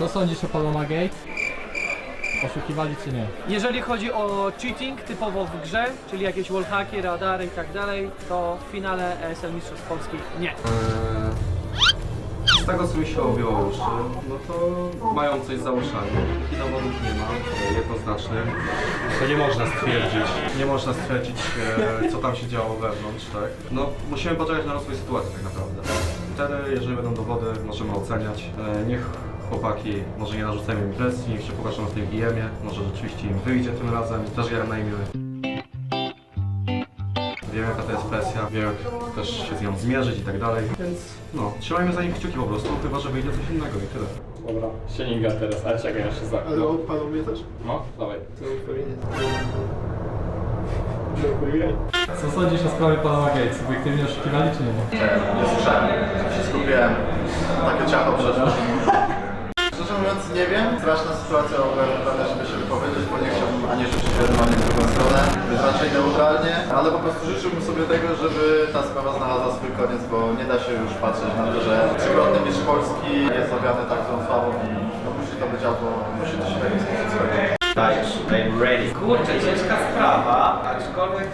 Co sądzisz o Paloma Gate? Oszukiwali czy nie? Jeżeli chodzi o cheating typowo w grze, czyli jakieś wallhacki, radary i tak dalej, to w finale ESL Mistrzostw Polski nie. Z tego co mi się o Białoruszy, no to mają coś za uszami. Takich dowodów nie ma, e, jednoznacznych. To nie można stwierdzić, nie można stwierdzić e, co tam się działo wewnątrz, tak? No musimy poczekać na rozwój sytuacji tak naprawdę. Wtedy, jeżeli będą dowody, możemy oceniać. E, Niech chłopaki może nie narzucają im presji, niech się pokażą w tym IEM-ie, może rzeczywiście im wyjdzie tym razem. Też grałem na imię Wiem jaka to jest presja, wiem jak też się z nią zmierzyć i tak dalej, więc no, trzymajmy za nich kciuki po prostu, chyba że wyjdzie coś innego i tyle. Dobra, Sieninga teraz, ale czekaj, jeszcze za. Ale odpadł mnie też? No, dawaj. To pewnie. Co sądzisz o sprawie Paloma Gate? Subiektywnie oszukiwali czy nie? Nie słyszałem, się skupiłem. Takie ciacho przeszło. Straszna sytuacja prawda, żeby się wypowiedzieć, bo nie chciałbym ani rzucić wiadomości w drugą stronę, raczej neutralnie, ale po prostu życzyłbym sobie tego, żeby ta sprawa znalazła swój koniec, bo nie da się już patrzeć na to, że trzykrotny mistrz Polski jest owiany tak złą sławą i no, musi to być albo musi to się w jakiś sposób skończyć. Dajesz, I'm ready. Kurczę, ciężka sprawa, aczkolwiek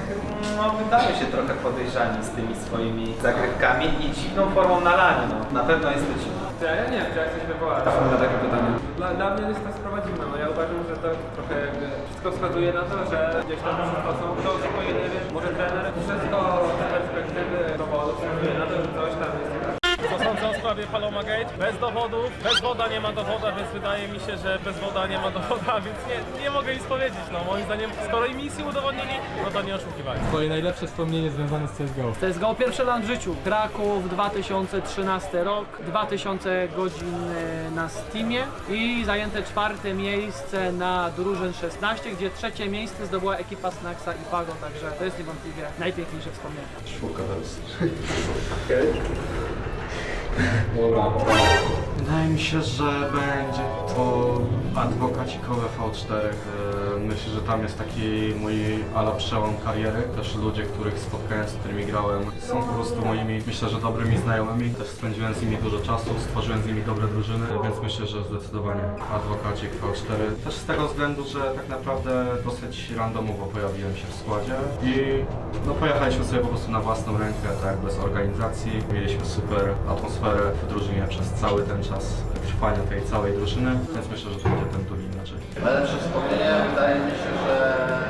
no, wydaje się trochę podejrzani z tymi swoimi zagrywkami i dziwną formą nalania. No. Na pewno jest to dziwne. Ja, ja nie wiem, czy jak coś wywoła. Na takie pytanie. Dla, dla mnie jest to sprawa dziwna, no ja uważam, że to trochę jakby wszystko wskazuje na to, że gdzieś tam to są, to zupełnie nie wiem, może trener, wszystko z perspektywy dowodu wskazuje na to, że coś tam jest tak. Co sądzę o sprawie Paloma Gate? Bez dowodów, bez woda nie ma dowoda, więc wydaje mi się, że bez woda nie ma dowoda, więc nie, nie mogę nic powiedzieć. No moim zdaniem, skoro im nie udowodnili, no to nie oszukiwali. Twoje najlepsze wspomnienie związane z CSGO. CSGO pierwszy land w życiu. Kraków 2013 rok, 2000 godzin na Steamie i zajęte czwarte miejsce na drużyn 16, gdzie trzecie miejsce zdobyła ekipa Snacksa i Pago, także to jest niewątpliwie najpiękniejsze wspomnienie. Dobra. 뭐라고? Wydaje mi się, że będzie to adwokacikowe V4. E, Myślę, że tam jest taki mój ala przełom kariery. Też ludzie, których spotkałem, z którymi grałem, są po prostu moimi, myślę, że dobrymi znajomymi. Też spędziłem z nimi dużo czasu, stworzyłem z nimi dobre drużyny, więc myślę, że zdecydowanie adwokacik V4. Też z tego względu, że tak naprawdę dosyć randomowo pojawiłem się w składzie i no pojechaliśmy sobie po prostu na własną rękę, tak bez organizacji. Mieliśmy super atmosferę w drużynie przez cały ten czas trwania tej całej drużyny, więc myślę, że to będzie ten turniej inaczej. Najlepsze wspomnienie wydaje mi się, że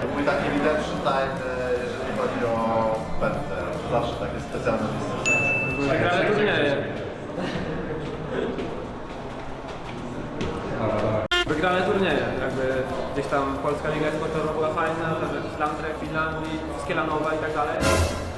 to mój taki redemption time, jeżeli chodzi o pętę. Zawsze takie specjalne miejsce. Wygrane turnieje. Wygrane turnieje, jakby gdzieś tam Polska Liga Sportowa była fajna, Landre, Finlandii, wszystkie Lanowa i tak dalej.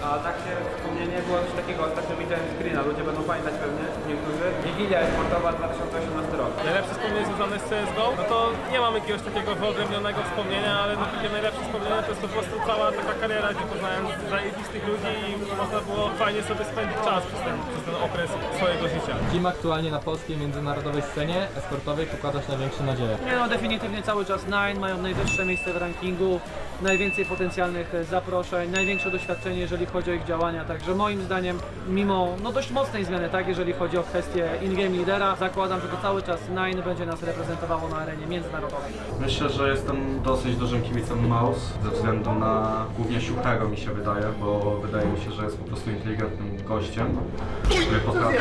A takie wspomnienie było coś takiego, ostatnio widziałem screena, ludzie będą pamiętać pewnie, niektórzy. Wigilia Sportowa 2018 rok. Najlepsze wspomnienie związane z CSGO, no to nie mam jakiegoś takiego wyodrębnionego wspomnienia, ale no takie najlepsze wspomnienie to jest po prostu cała taka kariera, gdzie poznałem zajebistych ludzi i można było fajnie sobie spędzić czas przez ten, przez ten okres swojego życia. Kim aktualnie na polskiej międzynarodowej scenie esportowej pokładasz największe nadzieje? Nie no, definitywnie cały czas Nine mają najwyższe miejsce w rankingu, najwięcej potencjalnych zaproszeń, największe doświadczenie, jeżeli chodzi o ich działania, także moim zdaniem, mimo no dość mocnej zmiany, tak, jeżeli chodzi o kwestię in-game lidera, zakładam, że to cały czas Nine będzie nas reprezentowało na arenie międzynarodowej. Myślę, że jestem dosyć dużym kibicem Maus ze względu na głównie Siuchego mi się wydaje, bo wydaje mi się, że jest po prostu inteligentnym gościem, który potrafi,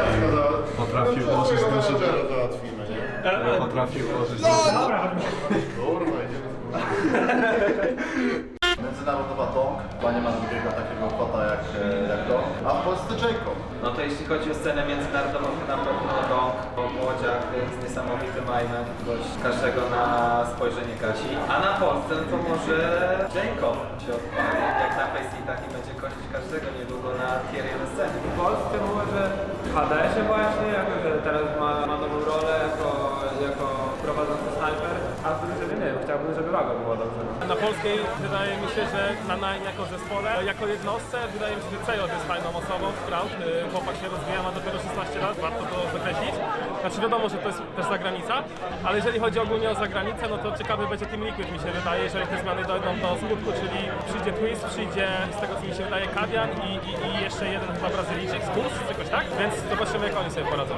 potrafi włożyć duży... który potrafi włożyć Kurwa, idziemy Międzynarodowa Dong, chyba nie ma drugiego takiego kota jak, e, jak Dong, a w Polsce Jacob. No to jeśli chodzi o scenę międzynarodową, to na pewno Dong, bo młodziak jest niesamowitym ajmem, gość każdego na spojrzenie gasi. A na Polsce no to może Jacob się odpali, jak na Faceitach i będzie kończyć każdego niedługo na tier 1 scenie. W Polsce może w HDS-ie właśnie, jako że teraz ma, ma nową rolę jako, jako prowadzący snajper, a w drużynie nie wiem, chciałbym, żeby dobrze. Na polskiej wydaje mi się, że na Nine jako zespole, jako jednostce wydaje mi się, że Cejot jest fajną osobą, Sprout. Y, Chłopak się rozwija, ma dopiero 16 lat, warto to zakreślić. Znaczy wiadomo, że to jest też zagranica, ale jeżeli chodzi ogólnie o zagranicę, no to ciekawy będzie Team Liquid mi się wydaje, jeżeli te zmiany dojdą do skutku, czyli przyjdzie Twist, przyjdzie z tego co mi się wydaje Kadian i, i, i jeszcze jeden chyba Brazylijczyk z Kurs, jakoś tak? Więc zobaczymy jak oni sobie poradzą.